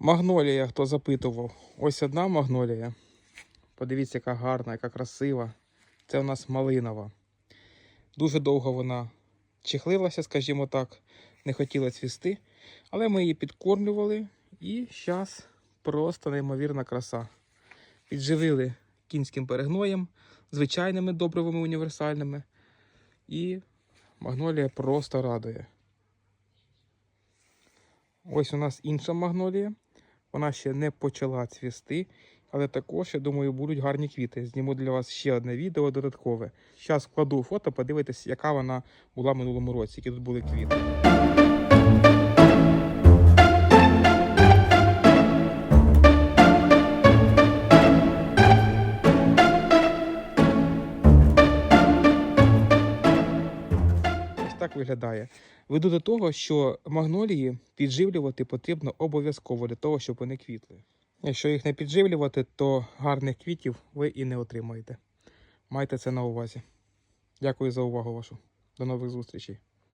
Магнолія, хто запитував. Ось одна магнолія. Подивіться, яка гарна, яка красива. Це у нас малинова. Дуже довго вона чехлилася, скажімо так, не хотіла цвісти. Але ми її підкормлювали і зараз просто неймовірна краса. Підживили кінським перегноєм, звичайними добривими універсальними. І магнолія просто радує. Ось у нас інша магнолія. Вона ще не почала цвісти, але також, я думаю, будуть гарні квіти. Зніму для вас ще одне відео додаткове. Зараз вкладу фото, подивитись, яка вона була в минулому році, які тут були квіти. Так виглядає. Веду до того, що магнолії підживлювати потрібно обов'язково для того, щоб вони квітли. Якщо їх не підживлювати, то гарних квітів ви і не отримаєте. Майте це на увазі. Дякую за увагу вашу. До нових зустрічей.